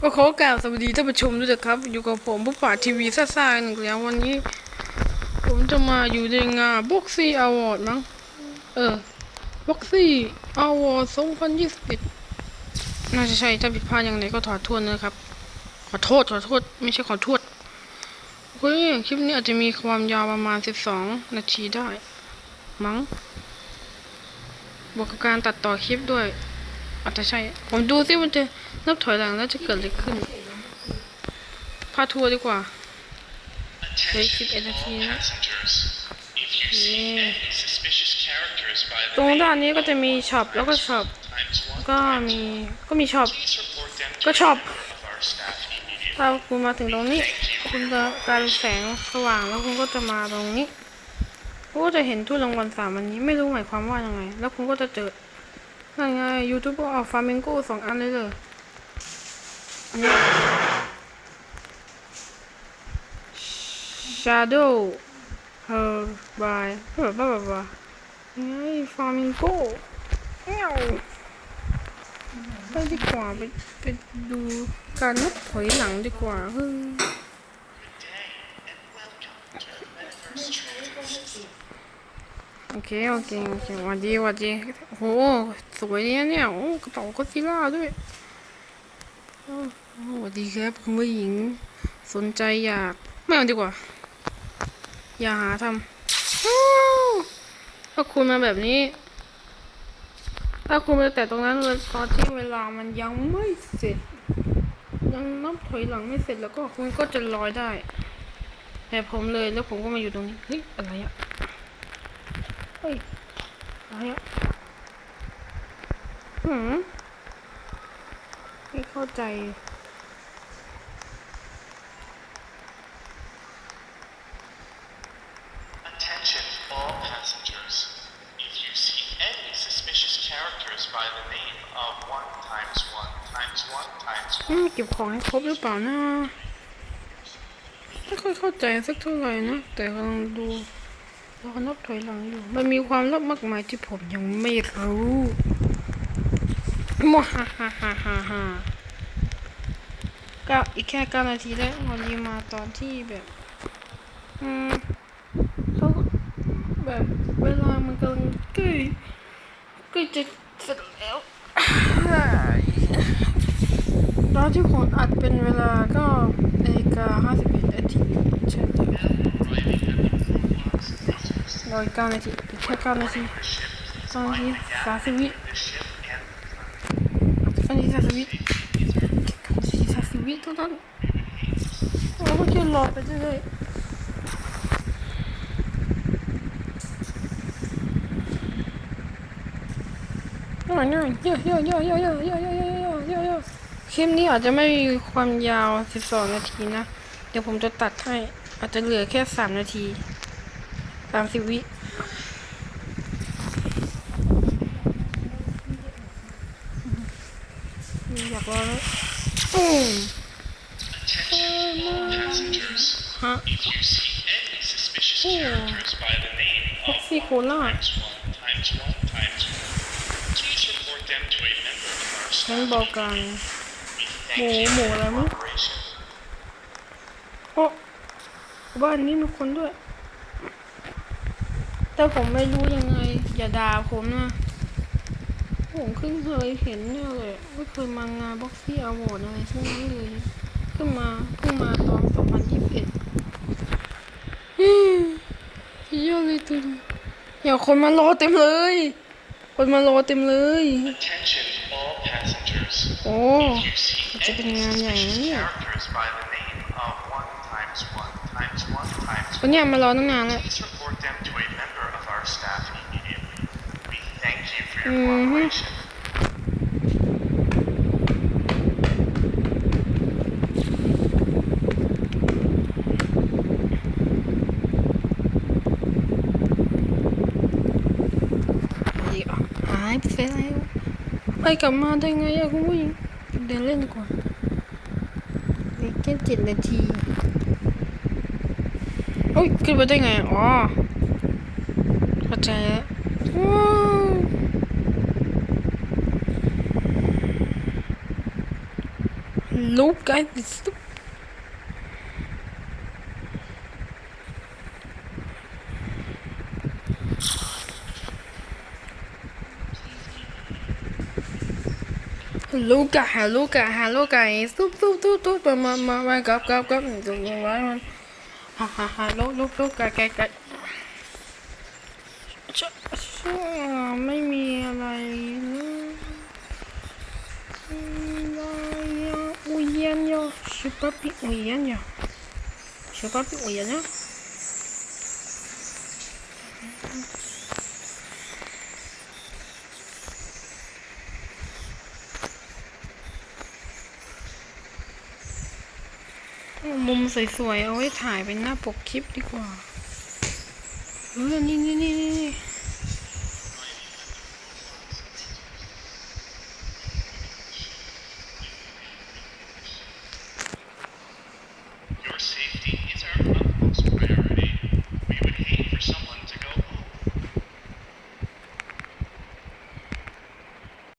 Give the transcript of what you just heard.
ก็ขอกล่าวสวัสดีท่านผู้ชมด้วยนะครับ อยู่กับผมผู้ป่าทีวีซ่าๆหนึ่งแล้ววันนี้ ผมจะมาอยู่ในงานบ็อกซี่อวอร์ดมั้งเออบ็อกซี่อวอร์ด2021น่าจะใช่ถ้าผิดพลาดอย่างไรก็ขอโทษนะครับ ขอโทษขอโทษ ไม่ใช่ขอโทษเฮ้ยคลิปนี้อาจจะมีความยาวประมาณ12นาทีได้ มั้งบวกกับการตัดต่อคลิปด้วย อาจจะใช่ ผมดูซิมันจะนับถอยหลังแล้วจะเกิดอะไรขึ้น พาทัวร์ดีกว่าเหลืออีก11นาทีนะตรงด้านนี้ก็จะมีช็อปแล้วก็ช็อปก็มีก็มีช็อปก็ช็อปถ้าคุณมาถึงตรงนี้ คุณจะการแสงสว่างแล้วคุณก็จะมาตรงนี้คุณก็จะเห็นทุกรางวัลสามอันนี้ไม่รู้หมายความว่ายังไง แล้วคุณก็จะเจอ นั่นไงยูทูบก็เอาฟาร์มิงโก้สองอันเลยเลยอันนี้ Shadow Her by แบบแบบแบบว่าไงฟาร์มิงโก้เอ้าไปดีกว่าไปไปดูการนับถอยหลังดีกว่าเฮ้ย โอเคโอเคโอเควัดดีหวัดดีโหสวยเนี่ยเนี่ยโอ้กระเป๋าก็ซิล่าด้วยโอ้โอ้หวัดดีครับคุณผู้หญิง สนใจอยากไม่เอาดีกว่า อย่าหาทำอ้าวถ้าคุณมาแบบนี้ ถ้าคุณไปแต่ตรงนั้นเลยตอนที่เวลามันยังไม่เสร็จ ยังนับถอยหลังไม่เสร็จแล้วก็คุณก็จะลอยได้แบบผมเลยแล้วผมก็มาอยู่ตรงนี้เฮ้ยอะไรอะ เฮ้ยอะไรอะหืมไม่เข้าใจ Attention all passengers. If you see any suspicious characters by the name of 1 times 1 times 1 times 1, อืมเก็บของให้ครบหรือเปล่านะไม่ค่อยเข้าใจสักเท่าไหร่นะ แต่กำลังดู รอนับถอยหลังอยู่ มันมีความลับมากมายที่ผมยังไม่รู้มฮ่าฮ่าฮ่าฮ่าฮ่าก็อีกแค่เก้านาทีแล้ววันนี้มาตอนที่แบบ อืมเขาแบบเวลามันกำลังใกล้ใกล้จะเสร็จแล้วตอนที่ผมอัดเป็นเวลาก็นาฬิกาห้าสิบเอ็ดนาทีใช่แต่ ร้อยเก้านาทีอีกแค่เก้านาทีตอนาทีสามสิบวิ the ship and ตอนที่สามสิบวิตอนาทีสามสิบวิเท่านั้นเราก็แค่รอไปเรื่อยๆง่ายง่ายเยอะเยอะเยอะเยอะเยอะเยอะเยอะเยอะเยอะเยอะเยอะคลิปนี้อาจจะไม่มีความยาว 12 นาทีนะ เดี๋ยวผมจะตัดให้ อาจจะเหลือแค่ 3 นาที สามสิบวิอยากรอแล้วฮะโอ้พ็อกซี่โคล่าฉันบอกกันหมูหมูอะไรมั้งโอ้บ้านนี้มีคนด้วย แต่ผมไม่รู้ยังไง อย่าด่าผมนะ ผมเพิ่งเคยเห็นเนี่ยเลยไม่เคยมางานบ็อกซี่อวอร์ดอะไรทั้งนั้นเลยเพิ่งมาเพิ่งมาตอน2021อืมสุดยอดเลยตุนอย่าคนมารอเต็มเลย คนมารอเต็มเลย Attention all passengers. โอ้ If you see จะเป็น any งานใหญ่นะ suspicious เนี่ย characters by the name of 1 times 1 times 1 times คนเนี้ยมารอตั้งนานแล้ว วหายไปแล้วไปกลับมาได้ไงอะคุณผู้หญิงเดินเล่นดีกว่าเหลือแค่เจ็ดนาทีเฮ้ยขึ้นไปได้ไงอะอ๋อเข้าใจแล้ว ว้าว Hello guys it's the- Hello guys Hello guys Hello guys ตุ๊บตุ๊บตุ๊บตุ๊บมามามามากับกับกับตุ๊บมาไว้ ยอชิบะปิอุยยันยอชิบะปิอุยยันยอมุมสวยๆเอาไว้ถ่ายเป็นหน้าปกคลิปดีกว่าเออนี่นี่นี่นี่ safety